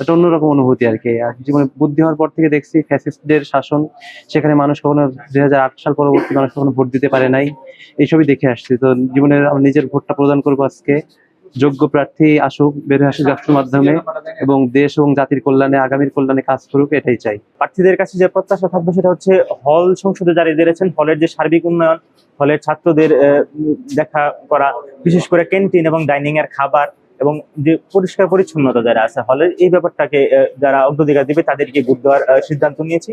এটা অন্যরকম অনুভূতি আর কি। আর জীবনে বুদ্ধি হওয়ার পর থেকে দেখছি ফ্যাসিস্টদের শাসন, সেখানে মানুষ কখনো দুই হাজার আট সাল পরবর্তী মানুষ কখনো ভোট দিতে পারে নাই। এইসবই দেখে আসছি। তো জীবনের নিজের ভোটটা প্রদান করব আজকে। যোগ্য প্রার্থী আসুক, বের আসুক জাকসুর মাধ্যমে এবং দেশ এবং জাতির কল্যাণে, আগামীর কল্যাণে কাজ করুক, এটাই চাই। প্রার্থীদের কাছে যে প্রত্যাশা থাকবে সেটা হচ্ছে হল সংসদে যারা দিয়েছেন, হলের যে সার্বিক উন্নয়ন, হলের ছাত্রদের দেখা করা, বিশেষ করে ক্যান্টিন এবং ডাইনিং এর খাবার এবং যে পরিষ্কার পরিচ্ছন্নতা যারা আছে, হলের এই ব্যাপারটাকে যারা অগ্রাধিকার দিবে তাদেরকে ভোট দেওয়ার সিদ্ধান্ত নিয়েছি।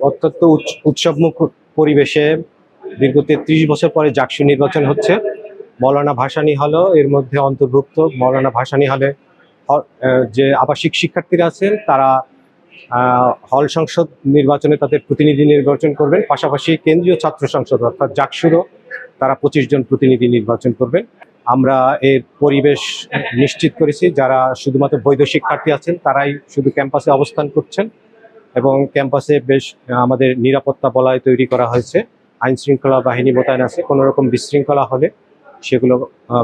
অত্যন্ত উৎস- উৎসবমুখ পরিবেশে দীর্ঘ তেত্রিশ বছর পরে জাকসু নির্বাচন হচ্ছে। মৌলানা ভাসানী হলও এর মধ্যে অন্তর্ভুক্ত মৌলানা ভাসানী হলে যে আবাসিক শিক্ষার্থীরা আছেন, তারা হল সংসদ নির্বাচনে তাদের প্রতিনিধি নির্বাচন করবেন। পাশাপাশি কেন্দ্রীয় ছাত্র সংসদ, অর্থাৎ জাকসুরও তারা পঁচিশ জন প্রতিনিধি নির্বাচন করবেন। আমরা এর পরিবেশ নিশ্চিত করেছি, যারা শুধুমাত্র বৈধ শিক্ষার্থী আছেন, তারাই শুধু ক্যাম্পাসে অবস্থান করছেন। এবং ক্যাম্পাসে বেশ আমাদের নিরাপত্তা বলয় তৈরি করা হয়েছে। আইন শৃঙ্খলা বাহিনী মোতায়েন আছে। কোনো রকম বিশৃঙ্খলা হলে সেগুলো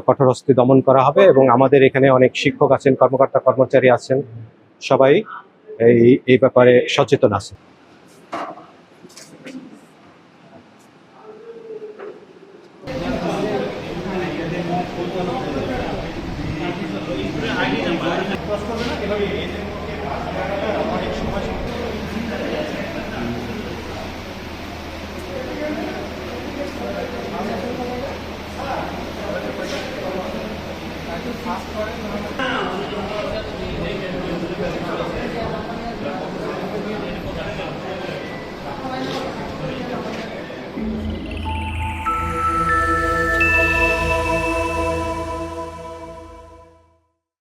কঠোর হস্তে দমন করা হবে এবং আমাদের এখানে অনেক শিক্ষক আছেন, কর্মকর্তা, কর্মচারী আছেন। সবাই এই এই ব্যাপারে সচেতন আছে। অনেক সময় ফাস্ট করে